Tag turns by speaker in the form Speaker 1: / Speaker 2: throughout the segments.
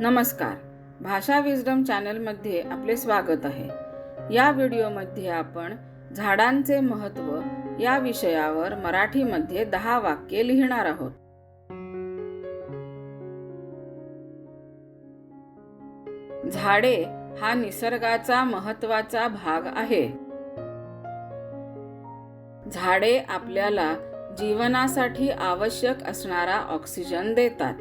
Speaker 1: नमस्कार. भाषा विजडम चॅनलमध्ये आपले स्वागत आहे. या व्हिडिओमध्ये आपण झाडांचे महत्त्व या विषयावर मराठीमध्ये दहा वाक्ये लिहिणार आहोत. झाडे हा निसर्गाचा महत्त्वाचा भाग आहे. झाडे आपल्याला जीवनासाठी आवश्यक असणारा ऑक्सिजन देतात.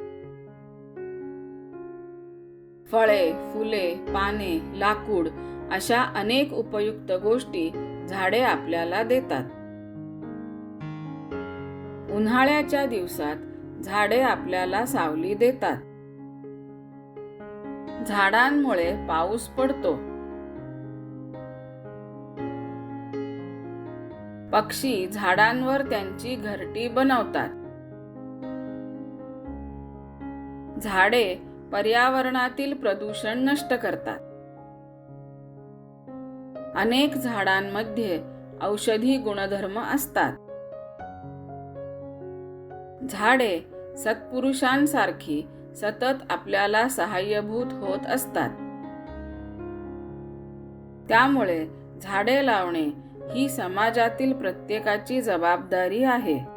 Speaker 1: फळे फुले पाने लाकूड अशा अनेक उपयुक्त गोष्टी झाडे आपल्याला देतात. उन्हाळ्याच्या दिवसात झाडे आपल्याला सावली देतात. झाडांमुळे पाऊस पडतो. पक्षी झाडांवर त्यांची घरटी बनवतात. झाडे पर्यावरणातील प्रदूषण नष्ट करतात. अनेक झाडांमध्ये औषधी गुणधर्म असतात. झाडे सत्पुरुषांसारखी सतत आपल्याला सहाय्यभूत होत असतात. त्यामुळे झाडे लावणे ही समाजातील प्रत्येकाची जबाबदारी आहे.